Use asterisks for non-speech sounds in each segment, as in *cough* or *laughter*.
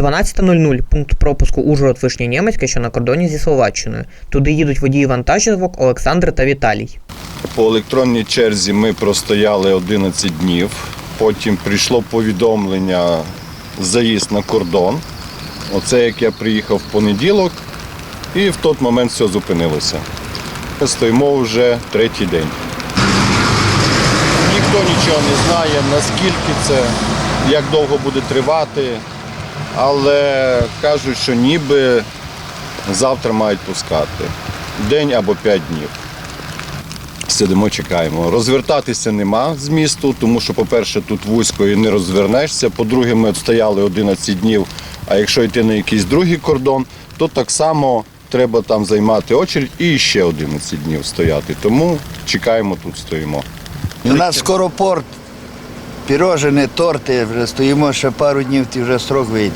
12.00 пункт пропуску Ужгород Вишня Німецьке, що на кордоні зі Словаччиною. Туди їдуть водії вантажівок Олександр та Віталій. По електронній черзі ми простояли 11 днів. Потім прийшло повідомлення заїзд на кордон. Оце як я приїхав в понеділок, і в той момент все зупинилося. Ми стоїмо вже третій день. Ніхто нічого не знає, наскільки це, як довго буде тривати, але кажуть, що ніби завтра мають пускати. День або п'ять днів. Сидимо, чекаємо. Розвертатися нема з місту, тому що, по-перше, тут вузько і не розвернешся. По-друге, ми стояли 11 днів. А якщо йти на якийсь другий кордон, то так само треба там займати очередь і ще 11 днів стояти. Тому чекаємо тут, стоїмо. У нас скоро порт, пірожини, торти, вже стоїмо ще пару днів, ти вже срок вийде.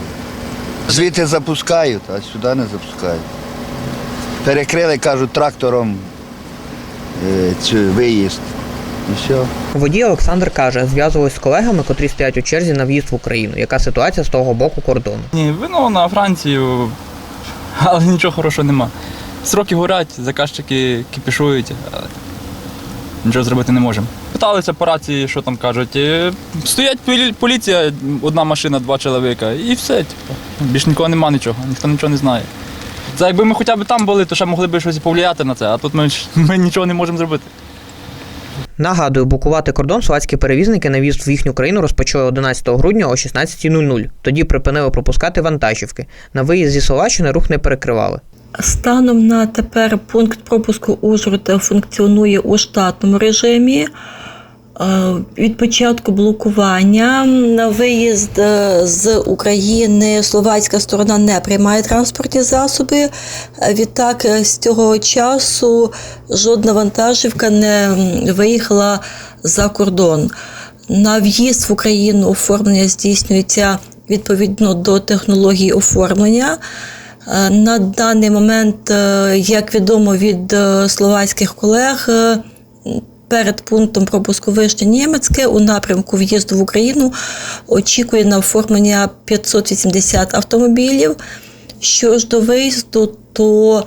Звідти запускають, а сюди не запускають. Перекрили, кажуть, трактором е, цю виїзд. І все. Водій Олександр каже, зв'язувались з колегами, котрі стоять у черзі на в'їзд в Україну. Яка ситуація з того боку кордону? Ні, вино на Францію, але нічого хорошого нема. Сроки горять, заказчики кипішують, нічого зробити не можемо. Питалися по рації, що там кажуть. Стоять полі- поліція, одна машина, два чоловіка, і все. Типу. Більш нікого нема нічого, ніхто нічого не знає. Це якби ми хоча б там були, то ще могли б щось повлияти на це, а тут ми, *laughs* ми нічого не можемо зробити. Нагадую, блокувати кордон словацькі перевізники на в'їзд в їхню країну розпочали 11 грудня о 16.00. Тоді припинили пропускати вантажівки. На виїзд зі Словаччини рух не перекривали. Станом на тепер пункт пропуску Ужгород функціонує у штатному режимі. Е, Від початку блокування на виїзд е, з України словацька сторона не приймає транспортні засоби. Е, Відтак, з цього часу жодна вантажівка не виїхала за кордон. На в'їзд в Україну оформлення здійснюється відповідно до технології оформлення. На даний момент, як відомо від словацьких колег, перед пунктом пропуску вище німецьке у напрямку в'їзду в Україну очікує на оформлення 580 автомобілів. Що ж до виїзду, то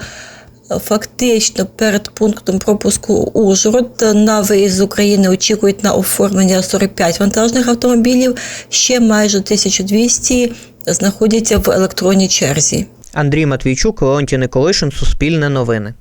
е, фактично перед пунктом пропуску Ужгород е, на виїзд з України очікують на оформлення 45 вантажних автомобілів. Ще майже 1200 знаходяться в електронній черзі. Андрій Матвійчук, Леонтій Николишин, Суспільне новини.